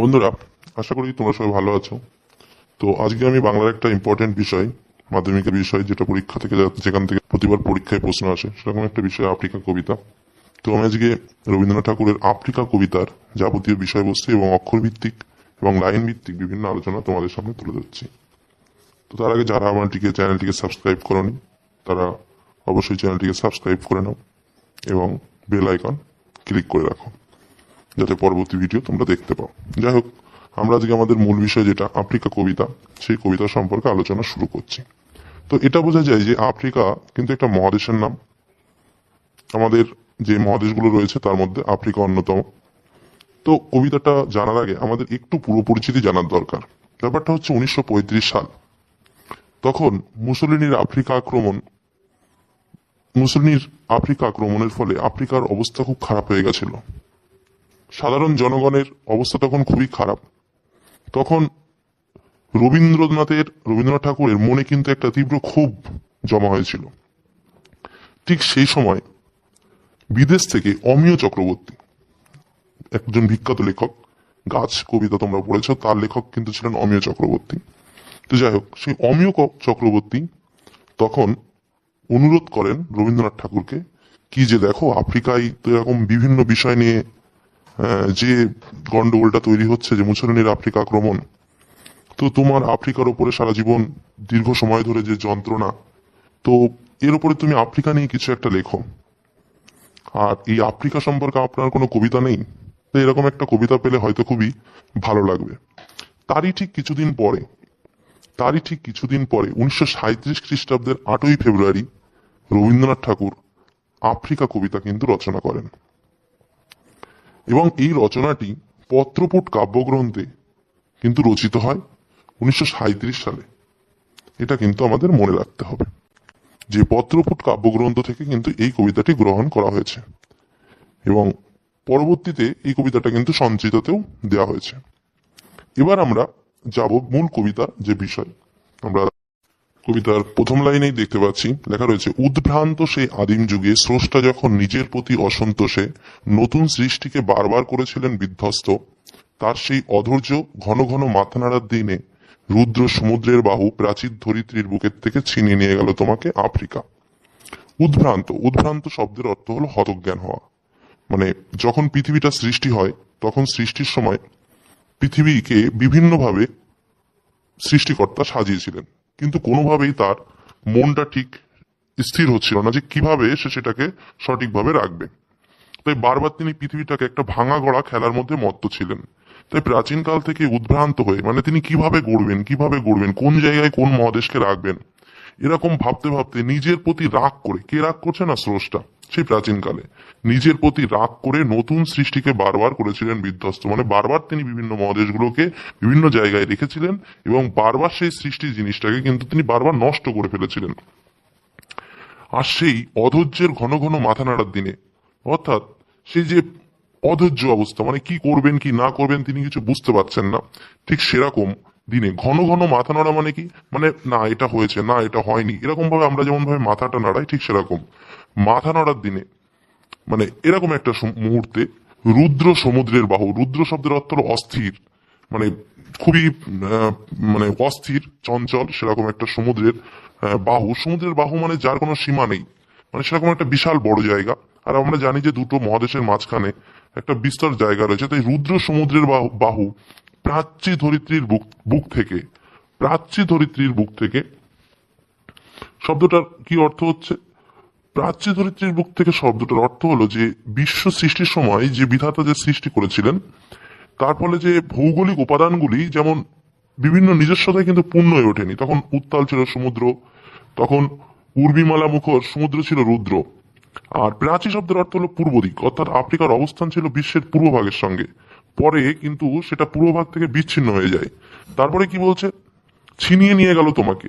বন্ধুরা, আশা করি তোমরা সবাই ভালো আছো। তো আজকে আমি বাংলার একটা ইম্পর্টেন্ট বিষয়, মাধ্যমিকের বিষয়, যেটা পরীক্ষা থেকে যেখান থেকে প্রতিবার পরীক্ষায় প্রশ্ন আসে, সেরকম একটা বিষয়, আফ্রিকা কবিতা। তো আমি আজকে রবীন্দ্রনাথ ঠাকুরের আফ্রিকা কবিতার যাবতীয় বিষয়বস্তু এবং অক্ষর ভিত্তিক এবং লাইন ভিত্তিক বিভিন্ন আলোচনা তোমাদের সামনে তুলে ধরছি। তো তার আগে যারা আমারটিকে চ্যানেলটিকে সাবস্ক্রাইব করনি, তারা অবশ্যই চ্যানেলটিকে সাবস্ক্রাইব করে নাও এবং বেল আইকন ক্লিক করে রাখো। যাতে পরবর্তী ভিডিও তোমরা দেখতে পাও। যাই হোক আমরা আজকে আমাদের মূল বিষয় যেটা, আফ্রিকা কবিতা, সেই কবিতা সম্পর্কে আলোচনা শুরু করছি। তো এটা বোঝা যায় যে আফ্রিকা কিন্তু একটা মহাদেশের নাম। আমাদের যে মহাদেশগুলো রয়েছে, তার মধ্যে আফ্রিকা অন্যতম। তো কবিতাটা জানার আগে আমাদের একটু পুরো পরিচিতি জানার দরকার। ব্যাপারটা হচ্ছে উনিশশো পঁয়ত্রিশ সাল। তখন মুসলিনীর আফ্রিকা আক্রমণ, মুসলিনীর আফ্রিকা আক্রমণের ফলে আফ্রিকার অবস্থা খুব খারাপ হয়ে গেছিল। সাধারণ জনগণের অবস্থা তখন খুবই খারাপ। তখন রবীন্দ্রনাথের, রবীন্দ্রনাথ ঠাকুরের মনে কিন্তু একটা তীব্র ক্ষোভ জমা হয়েছিল। ঠিক সেই সময় বিদেশ থেকে অমিয় চক্রবর্তী, একজন বিখ্যাত লেখক, গাছ কবিতা তোমরা পড়েছ, তার লেখক কিন্তু ছিলেন অমিয় চক্রবর্তী। তো যাই হোক, সেই অমিয় চক্রবর্তী তখন অনুরোধ করেন রবীন্দ্রনাথ ঠাকুরকে, কি যে দেখো, আফ্রিকায় তো এরকম বিভিন্ন বিষয় নিয়ে যে গন্ডগোলটা তৈরি হচ্ছে যে মুসলিনের আফ্রিকা আক্রমণ, তো তোমার আফ্রিকার উপরে সারা জীবন দীর্ঘ সময় ধরে যে যন্ত্রণা, তো এর উপরে তুমি আফ্রিকা নিয়ে কিছু একটা লেখো। আর এই আফ্রিকা সম্পর্কে আপনার কোনো কবিতা নেই, তো এরকম একটা কবিতা পেলে হয়তো খুবই ভালো লাগবে। তারই ঠিক কিছুদিন পরে, তারই ঠিক কিছুদিন পরে, উনিশশো সাঁত্রিশ খ্রিস্টাব্দের আটই ফেব্রুয়ারি রবীন্দ্রনাথ ঠাকুর আফ্রিকা কবিতা কিন্তু রচনা করেন। এবং এই রচনাটি পত্রপুট কাব্যগ্রন্থে কিন্তু রচিত হয় উনিশশো সাঁইত্রিশ সালে। এটা কিন্তু আমাদের মনে রাখতে হবে। যে পত্রপুট কাব্যগ্রন্থ থেকে কিন্তু এই কবিতাটি গ্রহণ করা হয়েছে এবং পরবর্তীতে এই কবিতাটা কিন্তু সঞ্চিততেও দেওয়া হয়েছে। এবার আমরা যাব মূল কবিতার যে বিষয়, আমরা কবিতার প্রথম লাইনেই দেখতে পাচ্ছি, লেখা রয়েছে, উদ্ভ্রান্ত সেই আদিম যুগে স্রষ্টা যখন নিজের প্রতি অসন্তোষে, নতুন সৃষ্টিকে বারবার করেছিলেন বিধ্বস্ত। তার সেই অধৈর্য ঘন ঘন মাথা নাড়ার দিনে, রুদ্র সমুদ্রের বাহু প্রাচীর ধরিত্রীর বুকের থেকে ছিনিয়ে নিয়ে গেল তোমাকে আফ্রিকা। উদ্ভ্রান্ত উদ্ভ্রান্ত শব্দের অর্থ হলো হতজ্ঞান হওয়া। মানে যখন পৃথিবীটা সৃষ্টি হয়, তখন সৃষ্টির সময় পৃথিবীকে বিভিন্নভাবে সৃষ্টিকর্তা সাজিয়েছিলেন। কিন্তু কোনোভাবেই তার মনটা ঠিক স্থির হচ্ছিল না যে কীভাবে সে সেটাকে সঠিকভাবে রাখবে। তাই বারবার তিনি পৃথিবীটাকে একটা ভাঙা গড়া খেলার মধ্যে মত্ত ছিলেন। তাই প্রাচীনকাল থেকে উদ্ভ্রান্ত হয়ে মানে তিনি কীভাবে গড়বেন কীভাবে গড়বেন, কোন জায়গায় কোন মহাদেশকে রাখবেন এরকম ভাবতে ভাবতে নিজের প্রতি রাগ করে, কে রাগ করছে না স্রষ্টা? সেই প্রাচীনকালে। নিজের প্রতি রাগ করে নতুন সৃষ্টিকে বারবার করেছিলেন বিধ্বস্ত। মানে বারবার তিনি বিভিন্ন মহাদেশগুলোকে বিভিন্ন জায়গায় রেখেছিলেন এবং বারবার সেই সৃষ্টি জিনিসটাকে কিন্তু তিনি বারবার নষ্ট করে ফেলেছিলেন। আর সেই অধৈর্যের ঘন ঘন মাথা নাড়ার দিনে, অর্থাৎ সেই যে অধৈর্য অবস্থা মানে কি করবেন, কি না করবেন, তিনি কিছু বুঝতে পারছেন না। ঠিক সেরকম দিনে। ঘন ঘন মাথা নাড়া মানে কি? মানে না, এটা হয়েছে, না, এটা হয়নি। এরকম ভাবে আমরা যেমন ভাবে মাথাটা নাড়াই, ঠিক সেরকম। মাথা নাড়ার দিনে মানে এরকম একটা মুহূর্তে রুদ্র সমুদ্রের বাহু, রুদ্র শব্দের অর্থ অস্থির। মানে খুবই মানে অস্থির, চঞ্চল, সেরকম একটা সমুদ্রের বাহু। সমুদ্রের বাহু মানে যার কোনো সীমা নেই। মানে সেরকম একটা বিশাল বড় জায়গা। আর আমরা জানি যে দুটো মহাদেশের মাঝখানে একটা বিস্তর জায়গা রয়েছে। তাই রুদ্র সমুদ্রের বাহু প্রাচ্যী ধরিত্রীর বুক থেকে, প্রাচ্যী ধরিত্রীর বুক থেকে, শব্দটার কি অর্থ হচ্ছে? প্রাচ্য ধরিত্রীর বুক থেকে শব্দটার অর্থ হলো যে বিশ্ব সৃষ্টির সময় যে বিধাতা যে সৃষ্টি করেছিলেন, তার ফলে যে ভৌগোলিক উপাদানগুলি যেমন বিভিন্ন নিজস্বতায় কিন্তু পূর্ণ হয়ে ওঠেনি। তখন উত্তাল ছিল সমুদ্র, তখন উর্বিমালা মুখর, সমুদ্র ছিল রুদ্র। আর প্রাচী শব্দের অর্থ হলো পূর্ব দিক, অর্থাৎ আফ্রিকার অবস্থান ছিল বিশ্বের পূর্ব ভাগের সঙ্গে। পরে কিন্তু সেটা পূর্ব ভাগ থেকে বিচ্ছিন্ন হয়ে যায়। তারপরে কি বলছে? ছিনিয়ে নিয়ে গেল তোমাকে।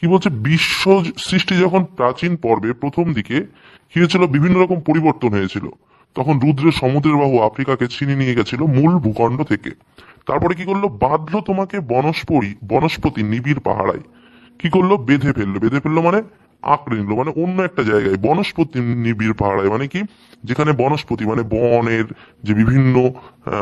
কি বলছে? বিশ্ব সৃষ্টি যখন প্রাচীন পর্বে প্রথম দিকে কি হয়েছিল? বিভিন্ন রকম পরিবর্তন হয়েছিল। তখন রুদ্রের সমুদ্রের বাহু আফ্রিকাকে ছিনিয়ে নিয়ে গেছিল মূল ভূখণ্ড থেকে। তারপরে কি করল? বাঁধলো তোমাকে বনস্পরি, বনস্পতি নিবিড় পাহাড়ায়। কি করল? বেঁধে ফেলল। বেঁধে ফেলল মানে আঁকড়ে নিল মানে অন্য একটা জায়গায়। বনস্পতি নিবিড় পাহাড়ায় মানে কি? যেখানে বনস্পতি মানে বনের যে বিভিন্ন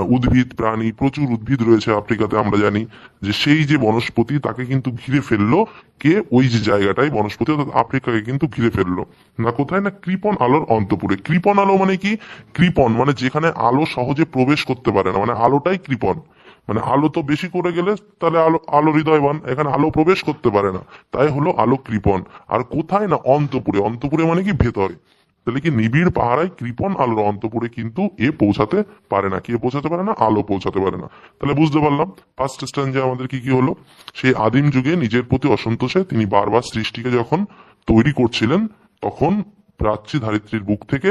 উদ্ভিদ, প্রাণী, প্রচুর উদ্ভিদ রয়েছে আফ্রিকাতে, আমরা জানি যে সেই যে বনস্পতি, তাকে কিন্তু ঘিরে ফেলল, কে? ওই যে জায়গাটায় বনস্পতি, অর্থাৎ আফ্রিকাকে কিন্তু ঘিরে ফেলল। না কোথায়? না কৃপন আলোর অন্তপুরে। কৃপন আলো মানে কি? কৃপন মানে যেখানে আলো সহজে প্রবেশ করতে পারে না মানে আলোটাই কৃপন। মানে আলো তো বেশি করে গেলে তাহলে আলো আলো হৃদয়বান, এখানে আলো প্রবেশ করতে পারে না। তাই হলো আলো কৃপন আর কোথায় না অন্তপুরে? অন্তপুরে মানে কি ভেতরে? তাহলে কি নিবিড় পাহাড়ায় কৃপন আলোর অন্তপুরে কিন্তু এ পৌঁছাতে পারে না। কে পৌঁছাতে পারে না? আলো পৌঁছাতে পারে না। তাহলে বুঝতে পারলাম ফার্স্ট স্ট্যান্ডে আমাদের কি কি হলো? সেই আদিম যুগে নিজের প্রতি অসন্তোষে তিনি বারবার সৃষ্টিকে যখন তৈরি করছিলেন, তখন প্রাচ্যী ধারিত্রীর বুক থেকে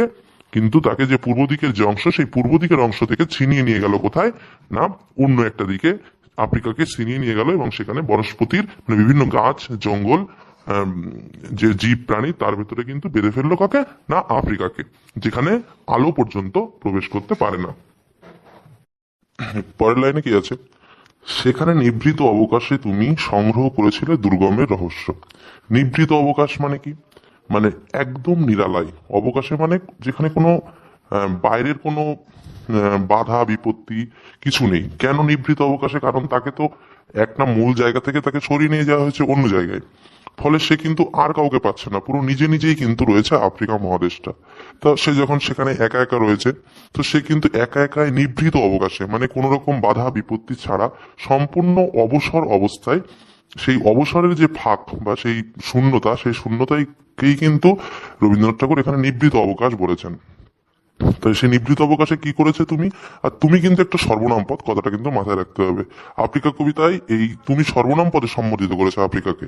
কিন্তু তাকে যে পূর্ব দিকের যে অংশ, সেই পূর্ব দিকের অংশ থেকে ছিনিয়ে নিয়ে গেল কোথায়? না, অন্য একটা দিকে, আফ্রিকাকে ছিনিয়ে নিয়ে গেল এবং সেখানে বনস্পতির মানে বিভিন্ন গাছ, জঙ্গল যে জীব প্রাণী, তার ভেতরে কিন্তু বেঁধে ফেলল কাকে? না, আফ্রিকাকে, যেখানে আলো পর্যন্ত প্রবেশ করতে পারে না। পরের লাইনে কি আছে? সেখানে নিভৃত অবকাশে তুমি সংগ্রহ করেছিলে দুর্গমের রহস্য। নিভৃত অবকাশ মানে কি? মানে একদম নিরালায়। অবকাশে মানে যেখানে কোনো বাইরের কোনো বাধা, বিপত্তি কিছু নেই। কেন নিভৃত অবকাশে? কারণ তাকে তো একটা মূল জায়গা থেকে তাকে সরিয়ে নিয়ে যাওয়া হয়েছে অন্য জায়গায়। ফলে সে কিন্তু আর কাউকে পাচ্ছে না। পুরো নিজে নিজেই কিন্তু রয়েছে আফ্রিকা মহাদেশটা। তো সে যখন সেখানে একা একা রয়েছে, তো সে কিন্তু একা একাই নিভৃত অবকাশে। মানে কোনো রকম বাধা, বিপত্তি ছাড়া সম্পূর্ণ অবসর অবস্থায় সেই অবসরের যে ফাঁক বা সেই শূন্যতা, সেই শূন্যতাকেই কিন্তু রবীন্দ্রনাথ ঠাকুর এখানে নিবৃত অবকাশ বলেছেন। তাই সেই নিবৃত অবকাশে কি করেছে তুমি? আর তুমি কিন্তু একটা সর্বনাম পদ, কথাটা কিন্তু মাথায় রাখতে হবে। আফ্রিকা কবিতায় এই তুমি সর্বনাম পদে সম্বোধিত করেছে আফ্রিকাকে।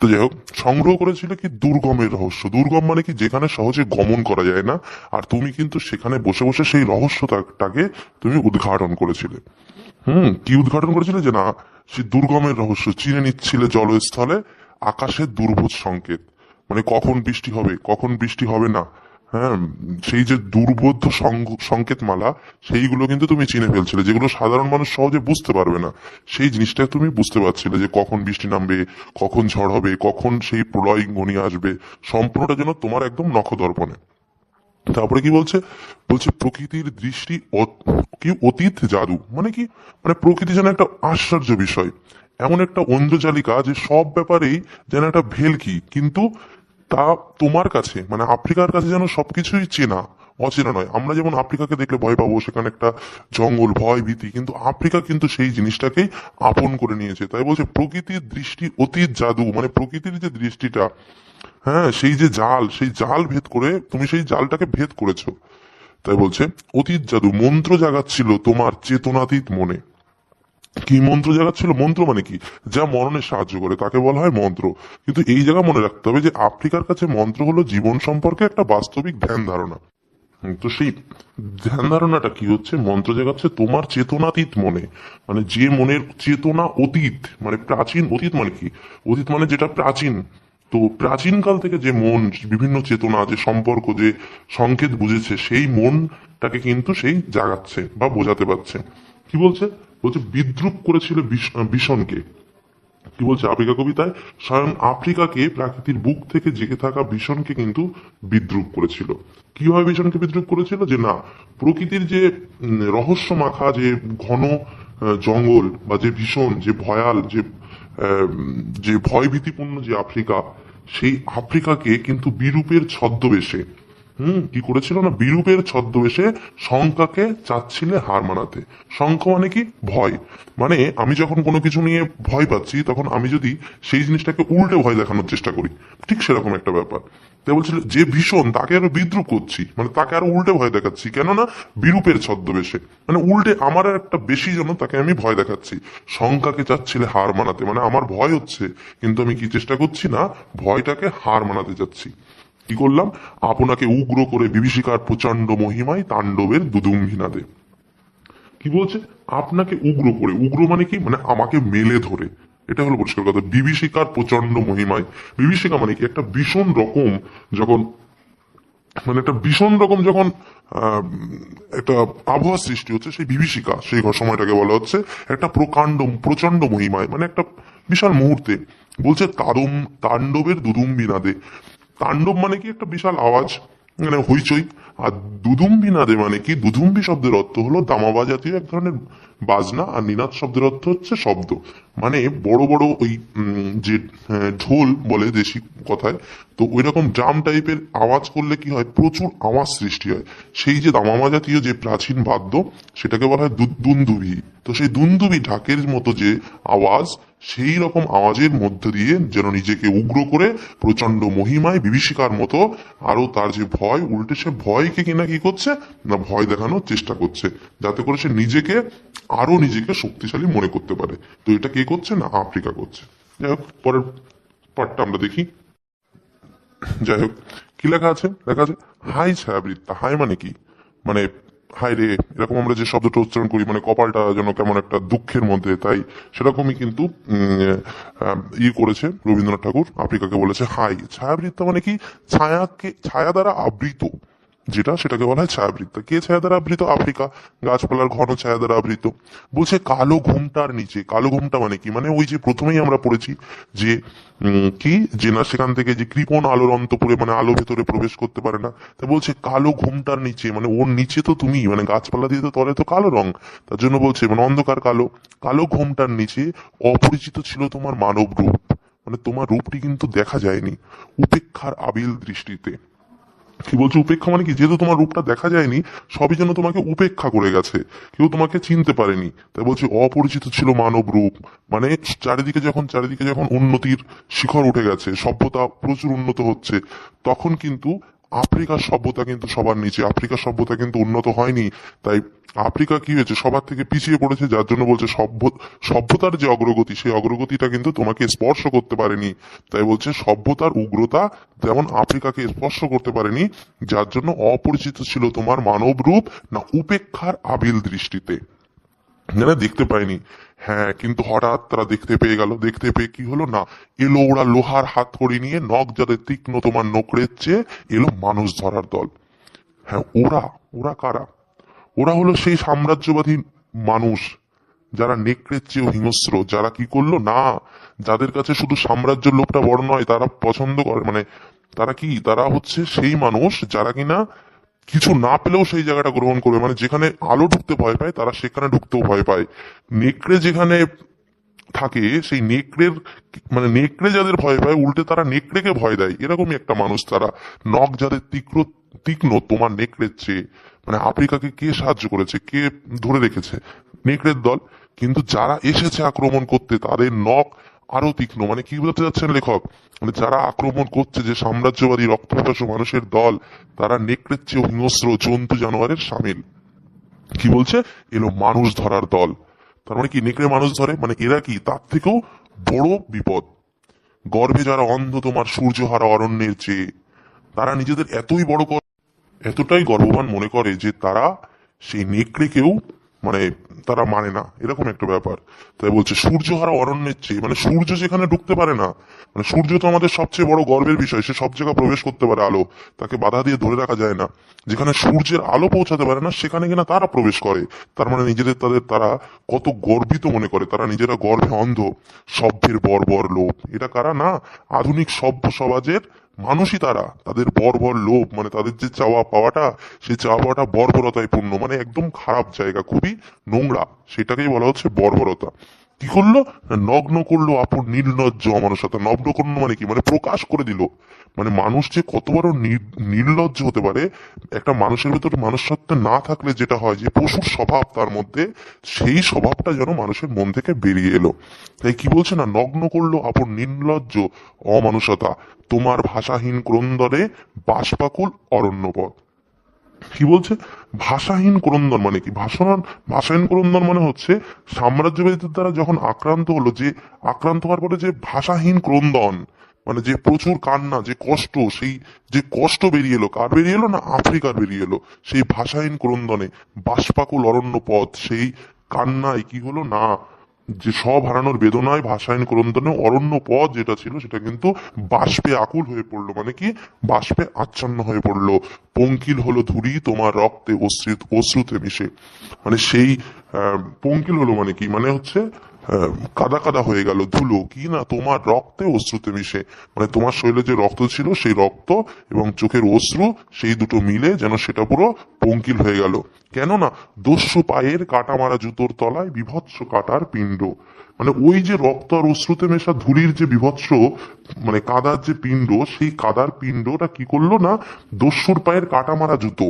তো যাই হোক, সংগ্রহ করেছিল কি দুর্গমের রহস্য? দুর্গম মানে কি যেখানে সহজে গমন করা যায় না, আর তুমি কিন্তু সেখানে বসে বসে সেই রহস্যটাকে তুমি উদ্ঘাটন করেছিলে। হুম, কি উদ্ঘাটন করেছিলে? যে না, সে দুর্গমের রহস্য চিনে নিচ্ছিলে জলস্থলে আকাশের দুর্বোধ সংকেত। মানে কখন বৃষ্টি হবে, কখন বৃষ্টি হবে না। হ্যাঁ সেই যে দুর্বোধ্য সংকেত মালা সেইগুলো কিন্তু তুমি চিনে ফেলছিলে, যেগুলো সাধারণ মানুষ সহজে বুঝতে পারবে না। সেই জিনিসটা তুমি বুঝতে পারছিলে যে কখন বৃষ্টি নামবে, কখন ঝড় হবে, কখন সেই প্রলয় ঘনিয়ে আসবে, সম্পূর্ণটা যেন তোমার একদম নখদর্পণে। তারপরে কি বলছে? বলছে, প্রকৃতির দৃষ্টি কি অতীত জাদু? মানে কি? মানে প্রকৃতি যেন একটা আশ্চর্য বিষয়। এমন একটা ঐন্দ্রজালিকা যে সব ব্যাপারেই যেন একটা ভেলকি, কিন্তু তা তোমার কাছে মানে আফ্রিকার কাছে যেন সবকিছুই চেনা, অচেনা নয়। আমরা যেমন আফ্রিকাকে দেখলে ভয় পাবো, সেখানে একটা জঙ্গল, ভয় ভীতি, কিন্তু আফ্রিকা কিন্তু সেই জিনিসটাকেই আপন করে নিয়েছে। তাই বলছে, প্রকৃতির দৃষ্টি অতীত জাদু মানে প্রকৃতির যে দৃষ্টিটা হ্যাঁ সেই যে জাল, সেই জাল ভেদ করে, তুমি সেই জালটাকে ভেদ করেছ। তাই বলছে, অতীত জাদু মন্ত্র জাগাচ্ছিল তোমার চেতনাতীত মনে। কি মন্ত্র জাগাচ্ছিল মন্ত্র মানে কি? যা মননে সাহায্য করে তাকে বলা হয় মন্ত্র। কিন্তু এই জায়গা মনে রাখতে হবে যে আফ্রিকার কাছে মন্ত্র হলো জীবন সম্পর্কে একটা বাস্তবিক ধ্যান ধারণা। তো সেই ধ্যান ধারণাটা কি হচ্ছে? মন্ত্র জাগাচ্ছে তোমার চেতনাতীত মনে। মানে যে মনের চেতনা অতীত মানে প্রাচীন অতীত মানে কি? অতীত মানে যেটা প্রাচীন। তো প্রাচীনকাল থেকে যে মন, বিভিন্ন চেতনা যে সম্পর্ক যে সংকেত বুঝেছে, সেই মনটাকে কিন্তু সেই জাগাচ্ছে বা বোঝাতে পারছে। কি বলছে? বলছে, বিদ্রুপ করেছিল বিষ- বিষণকে কি বলছে, আফ্রিকা কবিতায়? স্বয়ং আফ্রিকাকে প্রাকৃতির বুক থেকে জেগে থাকা ভীষণকে কিন্তু বিদ্রুপ করেছিল। কীভাবে ভীষণকে বিদ্রুপ করেছিল? যে না, প্রকৃতির যে রহস্য মাখা যে ঘন জঙ্গল বা যে ভীষণ, যে ভয়াল, যে যে ভয়ভীতিপূর্ণ যে আফ্রিকা, সেই আফ্রিকাকে কিন্তু বিরূপের ছদ্মবেশে হুম, কি করেছিল না, বিরূপের ছদ্মবেশে শঙ্কাকে চাচ্ছিলে হার মানাতে। শঙ্খ মানে কি? ভয়। মানে আমি যখন কোনো কিছু নিয়ে ভয় পাচ্ছি, তখন আমি যদি সেই জিনিসটাকে উল্টে ভয় দেখানোর চেষ্টা করি। ঠিক সেরকম একটা ব্যাপার। তাই বলছিল, যে ভীষণ, তাকে আরও বিদ্রুপ করছি। মানে তাকে আরও উল্টে ভয় দেখাচ্ছি। কেননা বিরূপের ছদ্মবেশে। মানে উল্টে আমার একটা বেশি যেন তাকে আমি ভয় দেখাচ্ছি। শঙ্কাকে চাচ্ছিলে হার মানাতে। মানে আমার ভয় হচ্ছে, কিন্তু আমি কি চেষ্টা করছি না, ভয়টাকে হার মানাতে চাচ্ছি। কি করলাম? আপনাকে উগ্র করে বিভীষিকার প্রচণ্ড মহিমায় তাণ্ডবের দুদুম্ভিনাদে কি বলছে? আপনাকে উগ্র করে। উগ্র মানে কি? মানে আমাকে মেলে ধরে। এটা হলো পরিষ্কার কথা। বিভীষিকার প্রচণ্ড মহিমায়। বিভীষিকা মানে কি? একটা ভীষণ রকম যখন মানে একটা ভীষণ রকম যখন একটা আবহাওয়া সৃষ্টি হচ্ছে, সেই বিভীষিকা, সেই সময়টাকে বলা হচ্ছে, একটা প্রকাণ্ড প্রচণ্ড মহিমায় মানে একটা বিশাল মুহূর্তে। বলছে তাদম তাণ্ডবের দুদুম্বি নাদে তাণ্ডব মানে কি? একটা বিশাল আওয়াজ মানে হইচই। আর দুদুম্বি নাদে মানে কি? দুদুম্বি শব্দের অর্থ হলো দামাবা জাতীয় এক ধরনের বাজনা, আর নিনাদ শব্দের অর্থ হচ্ছে শব্দ। মানে বড় বড় ওই যে ঢোল বলে দেশি কথায়, তো ওই রকম ড্রাম টাইপের আওয়াজ করলে কি হয়? প্রচুর আওয়াজ সৃষ্টি হয়। সেই যে দামামা জাতীয় যে প্রাচীন বাদ্য, সেটাকে বলা হয় দুন্দুভি তো সেই দুন্দুভি ঢাকের মতো যে আওয়াজ, সেই রকম আওয়াজের মধ্য দিয়ে যেন নিজেকে উগ্র করে প্রচণ্ড মহিমায় বিভীষিকার মতো আরও তার যে ভয়, উল্টে সে ভয়কে কিনা কি করছে? না, ভয় দেখানোর চেষ্টা করছে, যাতে করে সে নিজেকে আরও নিজেকে শক্তিশালী মনে করতে পারে। তো এটা কে করছে? না, আফ্রিকা করছে। যাই হোক, পরের পার্টটা আমরা দেখি। যাই হোক, কি লেখা আছে? লেখা আছে, হাই ছায়াবৃত্তা হাই মানে কি? মানে হাই রে এরকম আমরা যে শব্দটা উচ্চারণ করি মানে কপালটা যেন কেমন একটা দুঃখের মধ্যে, তাই সেরকমই কিন্তু ই করেছে রবীন্দ্রনাথ ঠাকুর, আফ্রিকাকে বলেছে হাই। ছায়াবৃত্ত মানে কি? ছায়াকে, ছায়া দ্বারা আবৃত। যেটা সেটাকে বলা হয় ছায়াবৃত্ত। কে ছায়া দ্বারা আবৃত? আফ্রিকা। গাছপালার ঘন ছায়া দ্বারা আবৃত। বলছে কালো ঘুমটার নিচে। কালো ঘুমটা মানে কি? মানে ওই যে প্রথমেই আমরা পড়েছি যে কি? যে না সেখান থেকে যে কৃপণ আলোর অন্তপুরে মানে আলো ভেতরে প্রবেশ করতে পারে না। তা বলছে কালো ঘুমটার নিচে মানে ওর নিচে তো তুমি মানে গাছপালা দিয়ে তো তলে তো কালো রং। তার জন্য বলছে মানে অন্ধকার কালো। কালো ঘুমটার নিচে অপরিচিত ছিল তোমার মানব রূপ। মানে তোমার রূপটি কিন্তু দেখা যায়নি। উপেক্ষার আবিল দৃষ্টিতে। কি বলছে, উপেক্ষা মানে কি? যেহেতু তোমার রূপটা দেখা যায়নি, সবই যেন তোমাকে উপেক্ষা করে গেছে। কেউ তোমাকে চিনতে পারেনি। তাই বলছে, অপরিচিত ছিল মানব রূপ। মানে চারিদিকে যখন চারিদিকে যখন উন্নতির শিখর উঠে গেছে, সভ্যতা প্রচুর উন্নত হচ্ছে, তখন কিন্তু আফ্রিকার সভ্যতা কিন্তু সবার নিচে আফ্রিকার সভ্যতা কিন্তু উন্নত হয়নি। তাই আফ্রিকা কি হয়েছে? সবার থেকে পিছিয়ে পড়েছে, যার জন্য বলছে সভ্য, সভ্যতার যে অগ্রগতি, সেই অগ্রগতিটা কিন্তু তোমাকে স্পর্শ করতে পারেনি। তাই বলছে সভ্যতার উগ্রতা যেমন আফ্রিকাকে স্পর্শ করতে পারেনি, যার জন্য অপরিচিত ছিল তোমার মানব রূপ না উপেক্ষার আবিল দৃষ্টিতে। যারা দেখতে পায়নি হ্যাঁ কিন্তু হঠাৎ তারা দেখতে পেয়ে গেল, দেখতে পেয়ে কি হলো? না, এলো ওরা লোহার হাত কড়ি নিয়ে, নখ যাদের তীক্ষ্ণ তোমার নোকড়ের চেয়ে, এলো মানুষ ধরার দল। হ্যাঁ ওরা ওরা কারা? ওরা হলো সেই সাম্রাজ্যবাদী মানুষ, যারা নেকড়ের চেয়েও হিংস্র, যারা কি করল? না, যাদের কাছে শুধু সাম্রাজ্যের লোকটা বড় নয়, তারা পছন্দ করে মানে তারা কি? তারা হচ্ছে সেই মানুষ যারা কিনা কিছু না পেলেও সেই জায়গাটা গ্রহণ করবে। মানে যেখানে আলো ঢুকতে ভয় পায়, তারা সেখানে ঢুকতেও ভয় পায়। নেকড়ে যেখানে থাকে, সেই নেকড়ের মানে নেকড়ে যাদের ভয় পায়, উল্টে তারা নেকড়েকে ভয় দেয়। এরকমই একটা মানুষ তারা। নখ যাদের তীক্ষ্ণ তীক্ষ্ণ, তোমার নেকড়ের চেয়ে মানে আফ্রিকাকে কে সাহায্য করেছে, কে ধরে রেখেছে? নেকড়ের দল। কিন্তু যারা এসেছে আক্রমণ করতে, তাদের নখ আরও তীক্ষ্ণ মানে কি বলতে যাচ্ছেন লেখক? মানে যারা আক্রমণ করছে যে সাম্রাজ্যবাদী রক্তপিপাসু মানুষের দল, তারা নেকড়ের চেয়ে হিংস্র জন্তু জানোয়ারের সামিল। কি বলছে? এলো মানুষ ধরার দল। তার মানে কি নেকড়ে মানুষ ধরে? মানে এরা কি? তার থেকেও বড় বিপদ। গর্ভে যারা অন্ধ, তোমার সূর্যহারা অরণ্যের চেয়ে। তারা নিজেদের এতই বড় এতটাই গর্ববান মনে করে যে তারা সেই নেকড়েকেও মানে তারা মানে না এরকম একটা ব্যাপার। তাই বলছে, সূর্য হারা অরণ্যের চেয়ে মানে সূর্য যেখানে ঢুকতে পারে না। মানে সূর্য তো আমাদের সবচেয়ে বড় গর্বের বিষয়, সে সব জায়গায় প্রবেশ করতে পারে আলো। তাকে বাধা দিয়ে ধরে রাখা যায় না। যেখানে সূর্যের আলো পৌঁছাতে পারে না, সেখানে কিনা তারা প্রবেশ করে। তার মানে নিজেদের, তাদের তারা কত গর্বিত মনে করে। তারা নিজেরা গর্বে অন্ধ। সভ্যের বর্বর লোভ এটা কারা? না, আধুনিক সভ্য সমাজের মানুষই তারা। তাদের বর্বর লোভ মানে তাদের যে চাওয়া পাওয়াটা সেই চাওয়া পাওয়াটা বর্বরতায় পূর্ণ মানে একদম খারাপ জায়গা, খুবই নোংরা। সেটাকেই বলা হচ্ছে বর্বরতা। কি করল? নগ্ন করল আপন নির্লজ্জ অমানুষতা নগ্ন করল মানে কি? মানে প্রকাশ করে দিল। মানে মানুষ যে কত বড় নির্লজ্জ হতে পারে, একটা মানুষের ভেতর মানুষ সত্ত্বে না থাকলে যেটা হয় যে পশুর স্বভাব তার মধ্যে, সেই স্বভাবটা যেন মানুষের মন থেকে বেরিয়ে এলো। তাই কি বলছে না, নগ্ন করল আপন নির্লজ্জ, অমানুষতা, তোমার ভাষাহীন ক্রন্দরে বাসপাকুল অরণ্যপথ। কি বলছে? ভাষাহীন ক্রন্দন মানে কি? ভাষণ ভাষাহীন ক্রন্দন মানে হচ্ছে সাম্রাজ্যবাদীদের দ্বারা যখন আক্রান্ত হলো, যে আক্রান্ত হওয়ার পরে যে ভাষাহীন ক্রন্দন মানে যে প্রচুর কান্না, যে কষ্ট, সেই যে কষ্ট বেরিয়ে এলো, কার বেরিয়ে এলো না আফ্রিকার বেরিয়ে এলো? সেই ভাষাহীন ক্রন্দনে বাষ্পাকুল অরণ্য পথ সেই কান্নায় কি হলো? না যে সব হারানোর বেদনায় ভাষায়ন ক্রন্দনে অরণ্য পথ যেটা ছিল সেটা কিন্তু বাষ্পে আকুল হয়ে পড়ল মানে কি? বাষ্পে আচ্ছন্ন হয়ে পড়ল। পঙ্কিল হলো ধুরি তোমার রক্তে অশ্রিত অশ্রুতে মিশে। মানে সেই পঙ্কিল হলো মানে কি? মানে হচ্ছে কাদা কাদা হয়ে গেল, ধুলো, কি না তোমার রক্তে অশ্রুতে মিশে মানে তোমার শরীরে যে রক্ত ছিল, সেই রক্ত এবং চোখের অশ্রু, সেই দুটো মিলে যেন সেটা পুরো পঙ্কিল হয়ে গেল। কেননা দস্যু পায়ের কাটা মারা জুতোর তলায় বিভৎস কাটার পিণ্ড। মানে ওই যে রক্ত আর অশ্রুতে মেশা ধুলির যে বিভৎস মানে কাদার যে পিণ্ড, সেই কাদার পিণ্ডটা কি করল না? দস্যুর পায়ের কাটা মারা জুতো।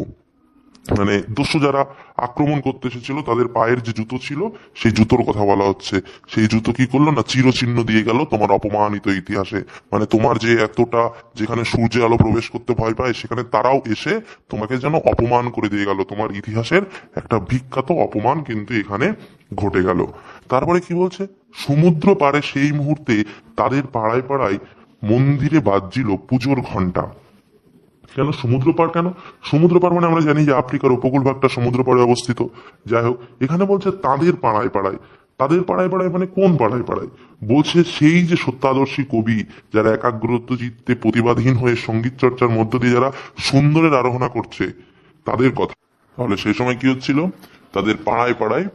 মানে দস্যু যারা আক্রমণ করতে এসেছিল, তাদের পায়ের যে জুতো ছিল, সেই জুতোর কথা বলা হচ্ছে। সেই জুতো কি করল না? চিরচিহ্ন দিয়ে গেল তোমার অপমানিত ইতিহাসে। মানে তোমার যে এতটা যেখানে সূর্যের আলো প্রবেশ করতে ভয় পায়, সেখানে তারাও এসে তোমাকে যেন অপমান করে দিয়ে গেল। তোমার ইতিহাসের একটা বিখ্যাত অপমান কিন্তু এখানে ঘটে গেল। তারপরে কি বলছে? সমুদ্র পাড়ে সেই মুহূর্তে তাদের পাড়ায় পাড়ায় মন্দিরে বাজছিল পুজোর ঘণ্টা কেন সমুদ্র পার কেন? সমুদ্র পার মানে আমরা জানি যে আফ্রিকার উপকূল ভাগটা সমুদ্র পাড়ে অবস্থিত। যাই হোক, এখানে বলছে তাদের পাড়ায় পাড়ায়। তাদের পাড়ায় পাড়ায় মানে কোন পাড়ায় পাড়ায়? বলছে সেই যে সত্যাদর্শী কবি, যারা একাগ্রত চিত্তে প্রতিবাদহীন হয়ে সংগীত চর্চার মধ্য দিয়ে যারা সুন্দরের আরোহণা করছে, তাদের কথা। তাহলে সেই সময় কি হচ্ছিল? তাদের পাড়ায় পাড়ায়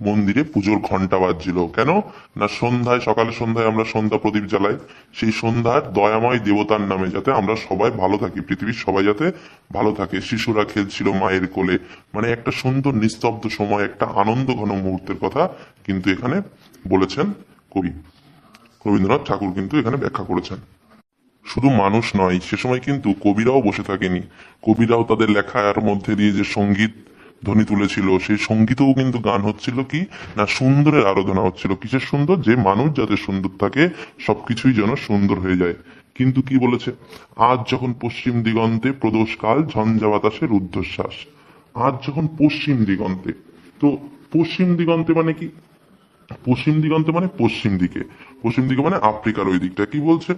মন্দিরে পুজোর ঘণ্টা বাজছিল। কেন? না সন্ধ্যায়, সকালে সন্ধ্যায় আমরা সন্ধ্যা প্রদীপ জ্বালাই। সেই সন্ধ্যার দয়াময় দেবতার নামে যাতে আমরা সবাই ভালো থাকি, পৃথিবীর সবাই যাতে ভালো থাকে। শিশুরা খেলছিল মায়ের কোলে। মানে একটা সুন্দর, নিস্তব্ধ সময়, একটা আনন্দ ঘন মুহূর্তের কথা কিন্তু এখানে বলেছেন কবি। রবীন্দ্রনাথ ঠাকুর কিন্তু এখানে ব্যাখ্যা করেছেন। শুধু মানুষ নয়, সে সময় কিন্তু কবিরাও বসে থাকেনি। কবিরাও তাদের লেখার মধ্যে দিয়ে যে সংগীত ধ্বনি তুলেছিল, সেই সঙ্গীতেও কিন্তু গান হচ্ছিল কি? না, সুন্দরের আরাধনা হচ্ছিল। কিসের সুন্দর? যে মানুষ যাতে সুন্দর থাকে, সবকিছুই যেন সুন্দর হয়ে যায়। কিন্তু কি বলেছে? আজ যখন পশ্চিম দিগন্তে প্রদোষকাল, ঝঞ্ঝা বাতাসের ঊর্ধ্বশ্বাস আজ যখন পশ্চিম দিগন্তে। তো পশ্চিম দিগন্তে মানে কি? পশ্চিম দিগন্তে মানে পশ্চিম দিকে। পশ্চিম দিকে মানে আফ্রিকার ওই দিকটা। কি বলছে?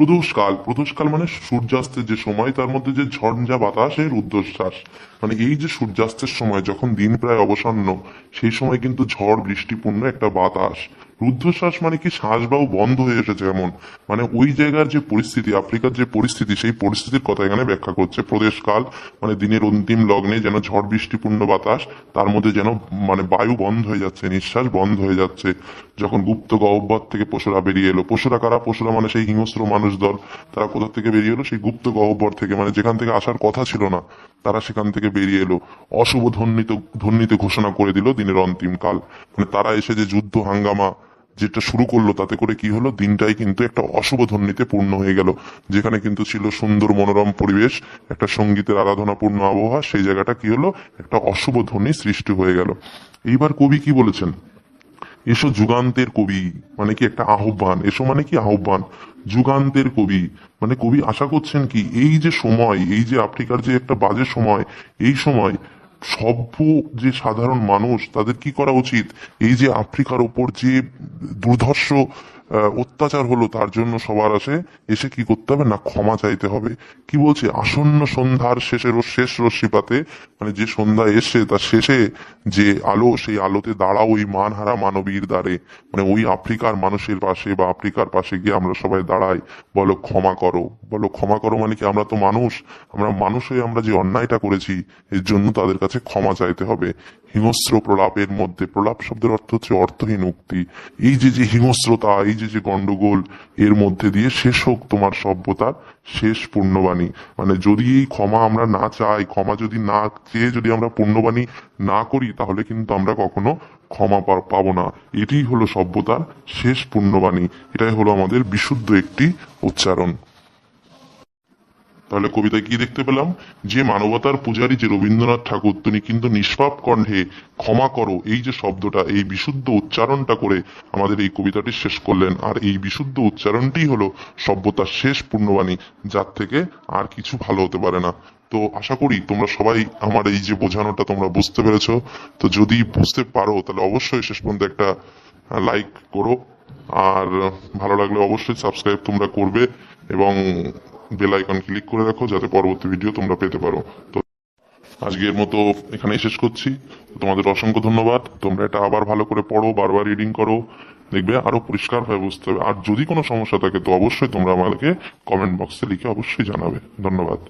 প্রদোষকাল। প্রদোষকাল মানে সূর্যাস্তের যে সময়, তার মধ্যে যে ঝঞ্ঝা বাতাসের উদ্দশ্বাস মানে এই যে সূর্যাস্তের সময়, যখন দিন প্রায় অবসন্ন, সেই সময় কিন্তু ঝড়, বৃষ্টিপূর্ণ একটা বাতাস। রুদ্ধশ্বাস মানে কি শ্বাসবায়ু বন্ধ হয়ে এসেছে এমন? মানে ওই জায়গার যে পরিস্থিতি, আফ্রিকার যে পরিস্থিতি, সেই পরিস্থিতির কথা এখানে ব্যাখ্যা করছে। প্রদেশকাল মানে দিনের অন্তিম লগ্নে যেন ঝড় বৃষ্টিপূর্ণ বাতাস, তার মধ্যে যেন মানে বায়ু বন্ধ হয়ে যাচ্ছে, নিঃশ্বাস বন্ধ হয়ে যাচ্ছে। যখন গুপ্ত গহ্বর থেকে পশুরা বেরিয়ে এলো, পশুরা কারা? পশুরা মানে সেই হিংস্র মানুষ দল তারা কোথা থেকে বেরিয়ে এলো? সেই গুপ্ত গহ্বর থেকে। মানে যেখান থেকে আসার কথা ছিল না, তারা সেখান থেকে বেরিয়ে এলো। অশুভ ধ্বনিত ধ্বনিতে ঘোষণা করে দিল দিনের অন্তিম কাল। মানে তারা এসে যে যুদ্ধ হাঙ্গামা যেটা শুরু করল, তাতে করে কি হলো? দিনটাই কিন্তু একটা অশুভ ধ্বনিতে পূর্ণ হয়ে গেল। যেখানে কিন্তু ছিল সুন্দর মনোরম পরিবেশ, একটা সঙ্গীতের আরাধনাপূর্ণ আবহাওয়া, সেই জায়গাটা কি হলো? একটা অশুভ ধ্বনি সৃষ্টি হয়ে গেল। এইবার কবি কি বলেছেন? এসো যুগান্তের কবি মানে কি একটা আহ্বান? এসো মানে কি আহ্বান? যুগান্তের কবি। মানে কবি আশা করছেন কি, এই যে সময়, এই যে আফ্রিকার যে একটা বাজে সময়, এই সময় সভ্য যে সাধারণ মানুষ তাদের কি করা উচিত? এই যে আফ্রিকার ওপর যে দুর্ধর্ষ অত্যাচার হলো, তার জন্য সবার আসে এসে কি করতে হবে? না, ক্ষমা চাইতে হবে। কি বলছে? আসন্ন সন্ধ্যার শেষের শেষ রশ্মিপাতে মানে যে সন্ধ্যা এসে, তার শেষে যে আলো, সেই আলোতে দাঁড়াও ওই মানহারা মানবীর দ্বারে। মানে ওই আফ্রিকার মানুষের পাশে বা আফ্রিকার পাশে গিয়ে আমরা সবাই দাঁড়াই। বলো, ক্ষমা করো। বলো, ক্ষমা করো মানে কি আমরা তো মানুষ? আমরা মানুষ হয়ে আমরা যে অন্যায়টা করেছি, এর জন্য তাদের কাছে ক্ষমা চাইতে হবে। হিংস্র প্রলাপের মধ্যে, প্রলাপ শব্দের অর্থ হচ্ছে অর্থহীন উক্তি। এই যে যে হিংস্রতা, এই যে যে গন্ডগোল এর মধ্যে দিয়ে শেষ হোক তোমার সভ্যতার শেষ পূর্ণবাণী। মানে যদি এই ক্ষমা আমরা না চাই, ক্ষমা যদি না চেয়ে যদি আমরা পূর্ণবাণী না করি, তাহলে কিন্তু আমরা কখনো ক্ষমা পাবো না। এটি হলো সভ্যতার শেষ পূর্ণবাণী। এটাই হলো আমাদের বিশুদ্ধ একটি উচ্চারণ। তাহলে কবিতায় কি দেখতে পেলাম? যে মানবতার পূজারী যে রবীন্দ্রনাথ ঠাকুর, তিনি কিন্তু নিষ্পাপ কণ্ঠে ক্ষমা করো, এই যে শব্দটা, এই বিশুদ্ধ উচ্চারণটা করে আমাদের এই কবিতাটি শেষ করলেন। আর এই বিশুদ্ধ উচ্চারণটি হলো সভ্যতার শেষ পূর্ণবাণী, যার থেকে আর কিছু ভালো হতে পারে না। তো আশা করি তোমরা সবাই আমার এই যে বোঝানোটা তোমরা বুঝতে পেরেছ। তো যদি বুঝতে পারো, তাহলে অবশ্যই শেষ পর্যন্ত একটা লাইক করো। আর ভালো লাগলে অবশ্যই সাবস্ক্রাইব তোমরা করবে এবং বেল আইকন ক্লিক করে রাখো যাতে পরবর্তী ভিডিও তোমরা পেতে পারো। তো আজকের মতো এখানে শেষ করছি। তোমাদের অসংখ্য ধন্যবাদ। তোমরা এটা আবার ভালো করে পড়ো, বারবার রিডিং করো। দেখবে আরও পরিষ্কার হয়ে বুঝতে হবে। আর যদি কোনো সমস্যা থাকে, তো অবশ্যই তোমরা আমাদেরকে কমেন্ট বক্সে লিখে অবশ্যই জানাবে। ধন্যবাদ।